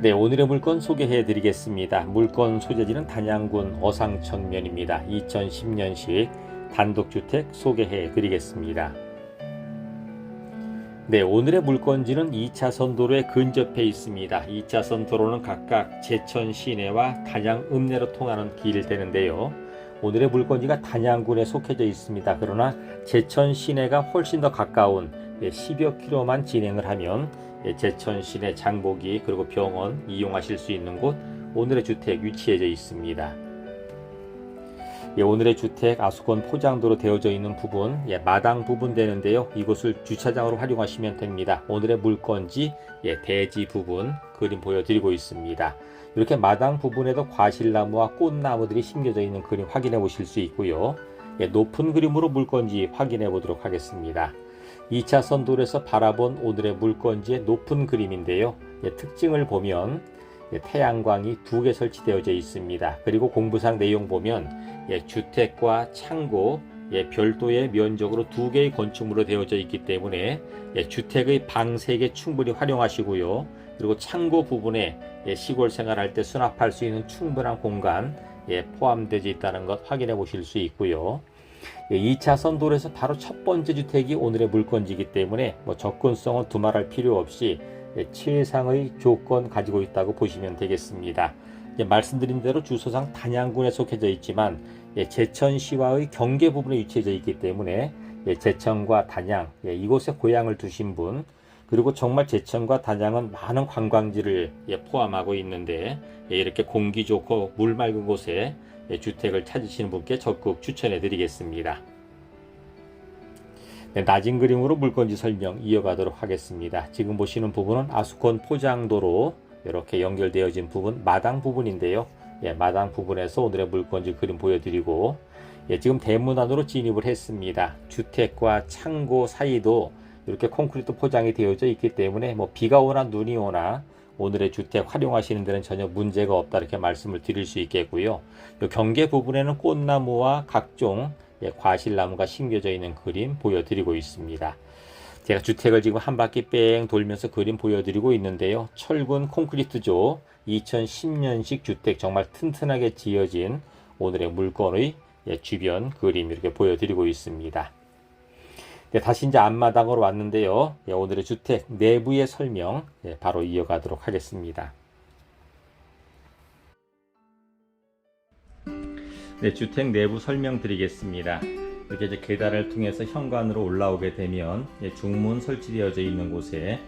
네, 오늘의 물건 소개해 드리겠습니다. 물건 소재지는 단양군 어상천면입니다. 2010년식 단독주택 소개해 드리겠습니다. 네, 오늘의 물건지는 2차선 도로에 근접해 있습니다. 2차선 도로는 각각 제천 시내와 단양 읍내로 통하는 길이 되는데요. 오늘의 물건지가 단양군에 속해져 있습니다. 그러나 제천 시내가 훨씬 더 가까운 10여 킬로만 진행을 하면 예, 제천 시내 장보기 그리고 병원 이용하실 수 있는 곳 오늘의 주택 위치해져 있습니다. 예, 오늘의 주택 아수건 포장도로 되어져 있는 부분 예, 마당 부분 되는데요. 이곳을 주차장으로 활용하시면 됩니다. 오늘의 물건지 예, 대지 부분 그림 보여드리고 있습니다. 이렇게 마당 부분에도 과실나무와 꽃나무들이 심겨져 있는 그림 확인해 보실 수 있고요. 예, 높은 그림으로 물건지 확인해 보도록 하겠습니다. 2차선 도로에서 바라본 오늘의 물건지의 높은 그림인데요. 예, 특징을 보면 예, 태양광이 두 개 설치되어져 있습니다. 그리고 공부상 내용 보면 예, 주택과 창고 예, 별도의 면적으로 두 개의 건축물로 되어져 있기 때문에 예, 주택의 방세개 충분히 활용하시고요. 그리고 창고 부분에 예, 시골 생활할 때 수납할 수 있는 충분한 공간 예, 포함되어 있다는 것 확인해 보실 수 있고요. 2차 선 도로에서 바로 첫 번째 주택이 오늘의 물건지이기 때문에 뭐 접근성은 두말할 필요 없이 예, 최상의 조건 가지고 있다고 보시면 되겠습니다. 예, 말씀드린 대로 주소상 단양군에 속해져 있지만 예, 제천시와의 경계 부분에 위치해 있기 때문에 제천과 단양 이곳에 고향을 두신 분 그리고 정말 제천과 단양은 많은 관광지를 포함하고 있는데 이렇게 공기 좋고 물 맑은 곳에 예, 주택을 찾으시는 분께 적극 추천해 드리겠습니다. 네, 낮은 그림으로 물건지 설명 이어가도록 하겠습니다. 지금 보시는 부분은 아수콘 포장도로 이렇게 연결되어진 부분 마당 부분인데요. 예, 마당 부분에서 오늘의 물건지 그림 보여드리고 예, 지금 대문 안으로 진입을 했습니다. 주택과 창고 사이도 이렇게 콘크리트 포장이 되어져 있기 때문에 뭐 비가 오나 눈이 오나 오늘의 주택 활용하시는 데는 전혀 문제가 없다 이렇게 말씀을 드릴 수 있겠고요. 경계 부분에는 꽃나무와 각종 예, 과실나무가 심겨져 있는 그림 보여드리고 있습니다. 제가 주택을 지금 한 바퀴 뺑 돌면서 그림 보여드리고 있는데요. 철근 콘크리트조 2010년식 주택 정말 튼튼하게 지어진 오늘의 물건의 예, 주변 그림 이렇게 보여드리고 있습니다. 네, 다시 이제 앞마당으로 왔는데요. 예, 오늘의 주택 내부의 설명 예, 바로 이어가도록 하겠습니다. 네, 주택 내부 설명 드리겠습니다. 이렇게 이제 계단을 통해서 현관으로 올라오게 되면 예, 중문 설치되어져 있는 곳에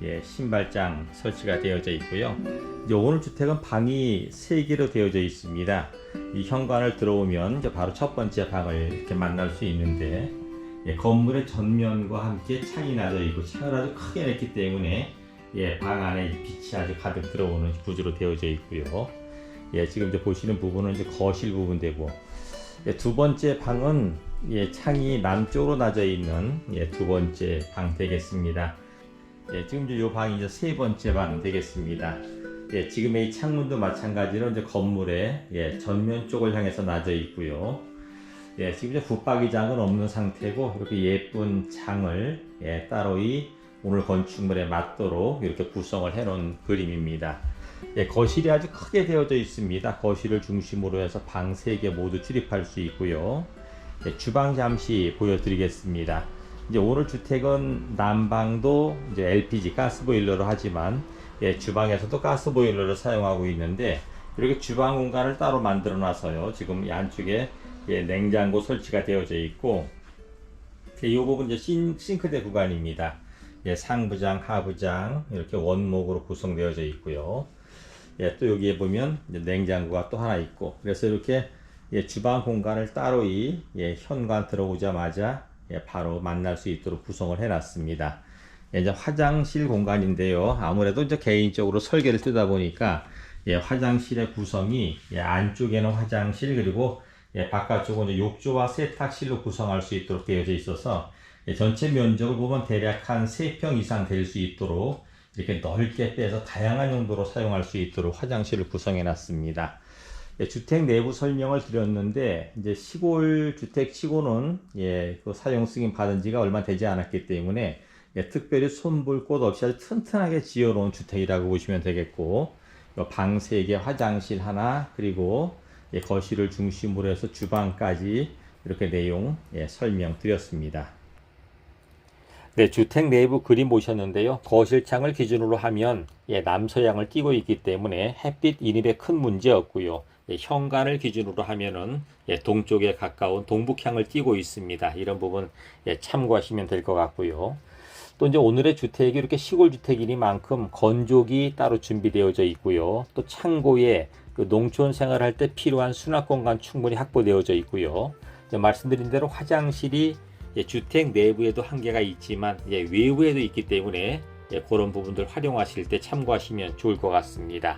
예, 신발장 설치가 되어져 있고요. 이제 오늘 주택은 방이 3개로 되어져 있습니다. 이 현관을 들어오면 이제 바로 첫 번째 방을 이렇게 만날 수 있는데 예, 건물의 전면과 함께 창이 나져 있고 창을 아주 크게 냈기 때문에 예, 방 안에 빛이 아주 가득 들어오는 구조로 되어져 있고요. 예, 지금 이제 보시는 부분은 이제 거실 부분 되고 예, 두 번째 방은 예, 창이 남쪽으로 나져 있는 예, 두 번째 방 되겠습니다. 예, 지금 이제 이 방이 이제 세 번째 방 되겠습니다. 예, 지금의 이 창문도 마찬가지로 이제 건물의 예, 전면 쪽을 향해서 나져 있고요. 예, 지금 이제 붙박이장은 없는 상태고 이렇게 예쁜 장을 예, 따로 이 오늘 건축물에 맞도록 이렇게 구성을 해 놓은 그림입니다. 예, 거실이 아주 크게 되어져 있습니다. 거실을 중심으로 해서 방 3개 모두 출입할 수 있고요. 예, 주방 잠시 보여드리겠습니다. 이제 오늘 주택은 난방도 이제 LPG 가스보일러로 하지만 예, 주방에서도 가스보일러를 사용하고 있는데 이렇게 주방 공간을 따로 만들어 놔서요. 지금 이 안쪽에 예, 냉장고 설치가 되어져 있고 이 부분 이제 싱, 싱크대 구간입니다. 예, 상부장, 하부장 이렇게 원목으로 구성되어져 있고요. 예, 또 여기에 보면 냉장고가 또 하나 있고 그래서 이렇게 예, 주방 공간을 따로 이 예, 현관 들어오자마자 예, 바로 만날 수 있도록 구성을 해놨습니다. 예, 이제 화장실 공간인데요. 아무래도 이제 개인적으로 설계를 쓰다 보니까 예, 화장실의 구성이 예, 안쪽에는 화장실 그리고 예, 바깥쪽은 욕조와 세탁실로 구성할 수 있도록 되어져 있어서 예, 전체 면적을 보면 대략 한 3평 이상 될 수 있도록 이렇게 넓게 빼서 다양한 용도로 사용할 수 있도록 화장실을 구성해 놨습니다. 예, 주택 내부 설명을 드렸는데 이제 시골 주택 치고는 예, 그 사용 승인 받은 지가 얼마 되지 않았기 때문에 예, 특별히 손볼 곳 없이 아주 튼튼하게 지어놓은 주택이라고 보시면 되겠고 방 3개, 화장실 하나, 그리고 예, 거실을 중심으로 해서 주방까지 이렇게 내용 예, 설명드렸습니다. 네, 주택 내부 그림 보셨는데요. 거실 창을 기준으로 하면 예, 남서향을 띠고 있기 때문에 햇빛 인입에 큰 문제 없고요. 예, 현관을 기준으로 하면은 예, 동쪽에 가까운 동북향을 띠고 있습니다. 이런 부분 예, 참고하시면 될 것 같고요. 또 이제 오늘의 주택이 이렇게 시골 주택이니만큼 건조기 따로 준비되어져 있고요. 또 창고에 그 농촌 생활할 때 필요한 수납 공간 충분히 확보되어져 있고요. 말씀드린 대로 화장실이 예, 주택 내부에도 한계가 있지만 예, 외부에도 있기 때문에 예, 그런 부분들 활용하실 때 참고하시면 좋을 것 같습니다.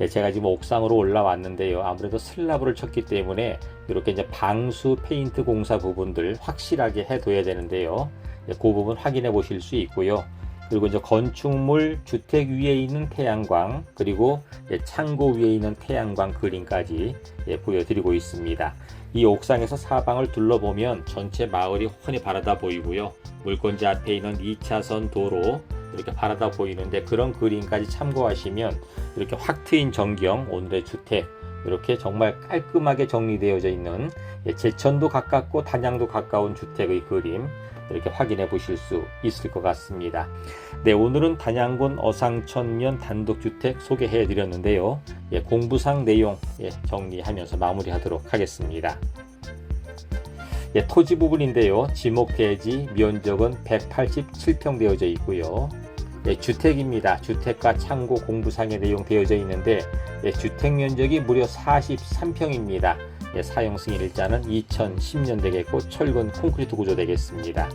예, 제가 지금 옥상으로 올라왔는데요. 아무래도 슬라브를 쳤기 때문에 이렇게 이제 방수 페인트 공사 부분들 확실하게 해둬야 되는데요. 예, 그 부분 확인해 보실 수 있고요. 그리고 이제 건축물 주택 위에 있는 태양광 그리고 예, 창고 위에 있는 태양광 그림까지 예, 보여드리고 있습니다. 이 옥상에서 사방을 둘러보면 전체 마을이 훤히 바라다 보이고요. 물건지 앞에 있는 2차선 도로 이렇게 바라다 보이는데 그런 그림까지 참고하시면 이렇게 확 트인 전경 오늘의 주택 이렇게 정말 깔끔하게 정리되어져 있는 예, 제천도 가깝고 단양도 가까운 주택의 그림 이렇게 확인해 보실 수 있을 것 같습니다. 네, 오늘은 단양군 어상천면 단독주택 소개해 드렸는데요. 예, 공부상 내용 예, 정리하면서 마무리하도록 하겠습니다. 예, 토지 부분인데요. 지목 대지 면적은 187평 되어져 있고요. 예, 주택입니다. 주택과 창고 공부상의 내용 되어져 있는데 예, 주택 면적이 무려 43평입니다. 예, 사용 승인 일자는 2010년 되겠고 철근 콘크리트 구조 되겠습니다.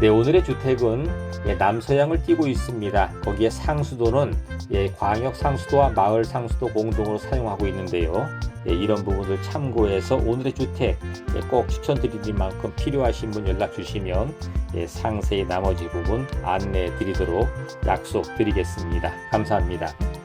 네, 오늘의 주택은 예, 남서향을 띠고 있습니다. 거기에 상수도는 예, 광역 상수도와 마을 상수도 공동으로 사용하고 있는데요. 예, 이런 부분을 참고해서 오늘의 주택 예, 꼭 추천드리는 만큼 필요하신 분 연락 주시면 예, 상세히 나머지 부분 안내해 드리도록 약속드리겠습니다. 감사합니다.